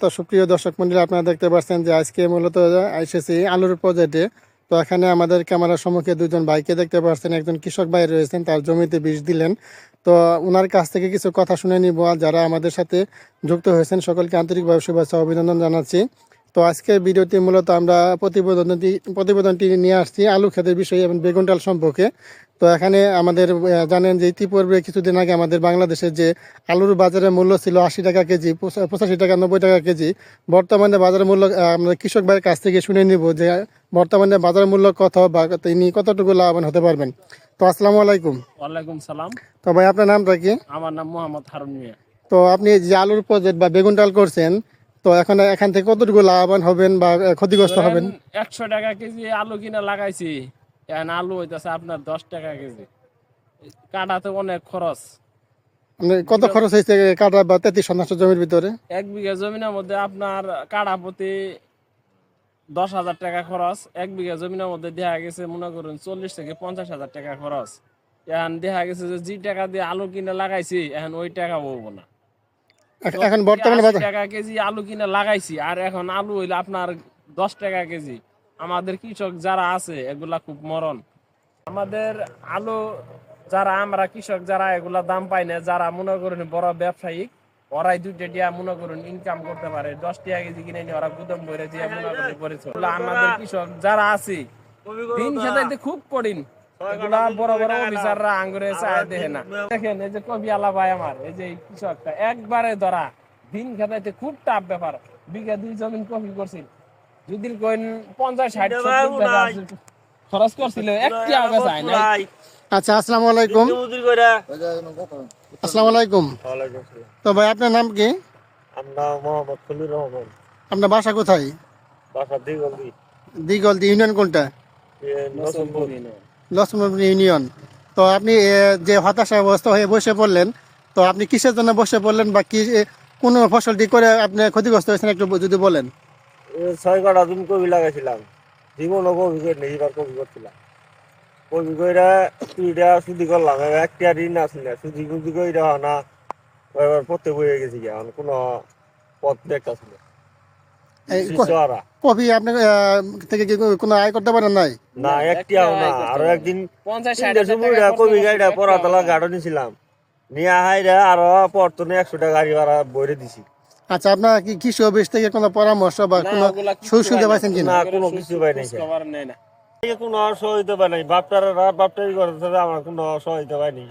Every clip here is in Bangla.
তো সুপ্রিয় দর্শক মন্ডলী, আপনারা দেখতে পাচ্ছেন যে আজকে মূলত এসেছি আলুর প্রজেক্টে, তো এখানে আমাদের ক্যামেরার সম্মুখে দুজন ভাইকে দেখতে পাচ্ছেন। একজন কৃষক ভাই রয়েছেন, তার জমিতে বিষ দিলেন। তো ওনার কাছ থেকে কিছু কথা শুনে নিব, আর যারা আমাদের সাথে যুক্ত হয়েছেন, সকলকে আন্তরিকভাবে শুভেচ্ছা অভিনন্দন জানাচ্ছি। তো আজকের ভিডিওটি মূলত আমরা প্রতিবেদনটি প্রতিবেদনটি নিয়ে আসছি আলু খেতের বিষয়ে এবং বেগুন ডাল সম্পর্কে। তো এখানে আমাদের জানেন যে ইতিপূর্বে কিছুদিন আগে আমাদের বাংলাদেশের যে আলুর বাজারের মূল্য ছিল আশি টাকা কেজি পঁচাশি টাকা নব্বই টাকা কেজি বর্তমানে বাজারের মূল্য আমরা কৃষক ভাইয়ের কাছ থেকে শুনে নিব যে বর্তমানে বাজার মূল্য কত বা তিনি কতটুকু লাভবান হতে পারবেন। তো আসসালামু আলাইকুম। ওয়ালাইকুম সালাম। তো ভাই আপনার নামটা কি? আমার নাম মোহাম্মদ হারুন মিয়া। তো আপনি যে আলুর প্রজেক্ট বা বেগুন ডাল করছেন তো এখন এখান থেকে কতটুকু লাভবান হবেন বা ক্ষতিগ্রস্ত হবেন? একশো টাকা কেজি আলু কিনে লাগাইছি। এখন আলু হইতেছে আপনার দশ টাকা কেজি। কাটাতে অনেক খরচ। মানে কত খরচ হয়েছে কাটা বা তেত্রিশ শতাংশ জমির ভিতরে? এক বিঘা জমিনের মধ্যে আপনার কাটা প্রতি দশ হাজার টাকা খরচ এক বিঘা জমিনের মধ্যে দেখা গেছে মনে করুন চল্লিশ থেকে পঞ্চাশ হাজার টাকা খরচ। এখন দেখা গেছে যে যে টাকা দিয়ে আলু কিনে লাগাইছি এখন ওই টাকা বলব না। এখন বর্তমানে টাকা কেজি আলু কিনে লাগাইছি আর এখন আলু হইলে আপনার দশ টাকা কেজি। আমাদের কৃষক যারা আছে এগুলা খুব মরণ। আমাদের আলু যারা আমরা কৃষক যারা এগুলা দাম পাই না। যারা মনে করুন বড় ব্যবসায়ী ওরাই দুইটা দিয়া মনে করুন ইনকাম করতে পারে। দশ টাকা কেজি কিনে নিয়ে ওরা গুদম ভরে দিয়ে মনে করুন করেছে। আমাদের কৃষক যারা আছে দিন খেতে খুব কঠিন। এগুলা বড় বড় অফিসাররা আঙ্গুরে চায় দেখে না। দেখেন এই যে কবি আলা ভাই আমার এই যে কৃষকটা একবারে ধরা দিন খেতাইতে খুব টাফ ব্যাপার। বিঘা দুই জমিন কপি করছিল যদি কইন পঞ্চাশ ষাট খরচ করছিল একটি আগে চায় না আচ্ছা আসসালামু আলাইকুম। আসসালামু আলাইকুম। তো ভাই আপনার নাম কি? আমরা মোহাম্মদ খলিল রহমান। আপনার বাসা কোথায়? বাসা দিগলি দিগলদি ইউনিয়ন কোনটা? লক্ষ্মণপুর ইউনিয়ন। তো আপনি যে হতাশাগ্রস্ত হয়ে বসে পড়লেন তো আপনি কিসের জন্য বসে পড়লেন বা কি কোন ফসলটি করে আপনি ক্ষতিগ্রস্ত হয়েছেন একটু যদি বলেন? ছয় কাটা জমি কবি লাগাইছিলাম। জীবনও কবি করে নেই এবার কবি করছিলাম। কবি দুইটা সুদি করলাম একটা ঋণ আসল না সুদি কুদি কইরা না এবার পড়তে বয়ে গেছি গিয়া এখন কোনো পথ দেখতেছি না। এই ক- শিশুরা। কফি আপনি থেকে কি কোনো আয় করতে পারেন নাই? না একটিও না আরও একদিন পঞ্চাশ কবি গাড়িটা একটি পড়াতলা গাড়ো নিছিলাম। নিয়ে হাইরা আরও পড়তনে একশো টাকা গাড়ি ভাড়া বইরে দিছি। আচ্ছা আপনার কি কৃষি অফিস থেকে কোনো পরামর্শ বা না, কোনো সুবিধা পাইছেন কিনা? না, কোনো কিছু পাই নাই, খবর নেয় না। কোনো সহযোগিতা পাই নাই। বাপটার বাপটাই করতে আমার কোনো সহযোগিতা পাই নাই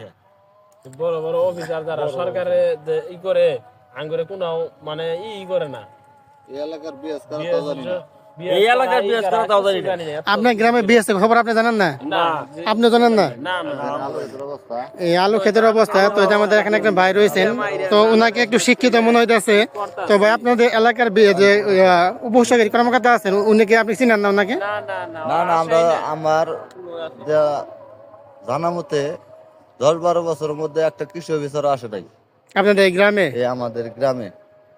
বড় বড় অফিসার যারা সরকারে ই করে আঙ্গুরে কোনো মানে ই ই করে না। এই এলাকার বিয়াজ করা তাও জানি আপনার গ্রামে বিএসএ খবর আপনি জানেন না না আপনি জানেন না না না এই আলু ক্ষেতের অবস্থা তো আমাদের এখানে একটা ভাই রয়েছেন তো ওনাকে একটু শিক্ষিত মনে হইতেছে তো ভাই আপনাদের এলাকার যে উপসহকারী কর্মকর্তা আছেন উনিকে আপনি চিনেন না ওনাকে না না না না না আমরা আমার যা জানা মতে দশ বারো বছরের মধ্যে একটা কৃষি অফিসার আসে নাই আপনাদের এই গ্রামে আমাদের গ্রামে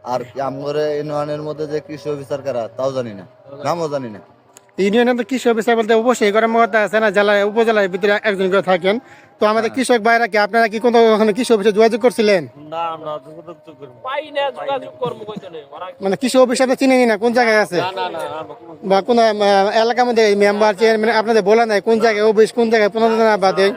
আর কি আমগরে ইউনিয়নের মধ্যে যে কৃষি অফিসার কারা তাও জানি না নামও জানি না ইউনিয়নে তো কৃষি অফিসার বলতে অবশ্যই কর্মকর্তা আছে না জেলায় উপজেলার ভিতরে একজন করে থাকেন তো আমাদের কৃষক ভাইরা কি আপনারা কি কোনো ওখানে কৃষি অফিসে যোগাযোগ করছিলেন না না যোগাযোগ তো করি না। পাই না যোগাযোগ করব কইতো নেই ওরা মানে কৃষি অফিস আপনি চিনেনি না কোন জায়গায় আছে না না না আমরা কোনো- বা কোন এলাকার মধ্যে মেম্বার চেয়ারম্যান আপনাদের বলা নাই কোন জায়গায় অফিস কোন জায়গায় প্রণোদনা বাদে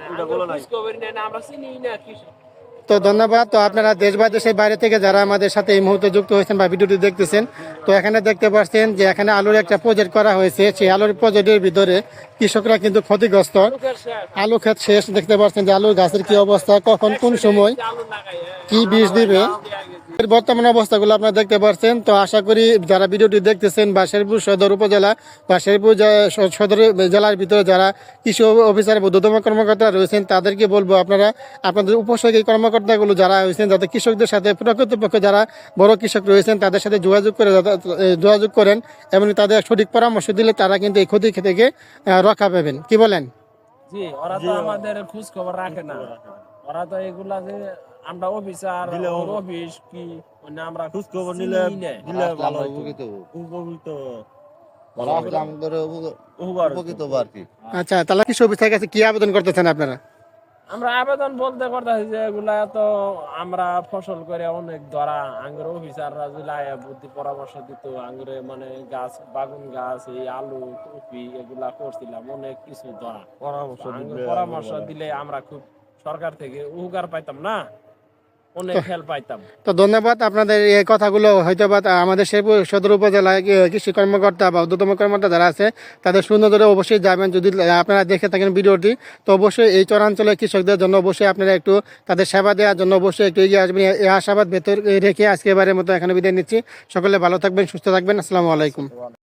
তো ধন্যবাদ। তো আপনারা দেশ বা দেশের বাইরে থেকে যারা আমাদের সাথে এই মুহূর্তে যুক্ত হয়েছেন বা ভিডিওটি দেখতেছেন, তো এখানে দেখতে পাচ্ছেন যে এখানে আলুর একটা প্রজেক্ট করা হয়েছে। সেই আলুর প্রজেক্টের ভিতরে কৃষকরা কিন্তু ক্ষতিগ্রস্ত। আলু ক্ষেত শেষ, দেখতে পাচ্ছেন যে আলুর গাছের কি অবস্থা, কখন কোন সময়। কি বীজ দিবে। বর্তমান অবস্থাগুলো আপনারা দেখতে পাচ্ছেন তো আশা করি যারা ভিডিওটি দেখতেছেন বা শেরপুর সদর উপজেলা বা শেরপুর সদর জেলার ভিতরে যারা কৃষি অফিসার বুদ্ধতম কর্মকর্তা রয়েছেন তাদেরকে বলব আপনারা আপনাদের উপসহকারী কর্মকর্তাগুলো যারা রয়েছেন যাতে কৃষকদের সাথে প্রকৃতপক্ষে যারা বড় কৃষক রয়েছেন তাদের সাথে যোগাযোগ করে যোগাযোগ করেন এবং তাদের সঠিক পরামর্শ দিলে তারা কিন্তু এই ক্ষতি থেকে রক্ষা পাবেন। কি বলেন? জি ওরা তো আমাদের খোঁজ খবর রাখে না। ওরা তো এগুলা যে আমরা অফিসার অফিস কি মানে আমরা খোঁজ খবর নিলে দিলে ভালো উপকৃত উপকৃত আচ্ছা তাহলে কৃষি অফিসার কাছে কি আবেদন করতেছেন আপনারা? আমরা আবেদন বলতে করতেছি যে এগুলা তো আমরা ফসল করে অনেক ধরা আঙ্গুর অফিসাররা যদি বুদ্ধি পরামর্শ দিত আঙ্গুরে মানে গাছ বাগুন গাছ এই আলু কপি এগুলা করছিলাম অনেক কিছু ধরা। পরামর্শ পরামর্শ দিলে আমরা খুব সরকার থেকে উপকার পাইতাম না? অনেক হেল্প পাইতাম। তো ধন্যবাদ আপনাদের এই কথাগুলো। হয়তো বা আমাদের শেরপুর সদর উপজেলায় কৃষি কর্মকর্তা বা ঊর্ধ্বতম কর্মকর্তা যারা আছে তাদের ধরে অবশ্যই যাবেন। যদি আপনারা দেখে থাকেন ভিডিওটি তো অবশ্যই এই চরাঞ্চলের কৃষকদের জন্য অবশ্যই আপনারা একটু তাদের সেবা দেওয়ার জন্য অবশ্যই একটু এগিয়ে আসবেন। এই আশাবাদ ভেতর রেখে আজকে এবারের মতো এখানে বিদায় নিচ্ছি। সকলে ভালো থাকবেন সুস্থ থাকবেন। আসসালামু আলাইকুম।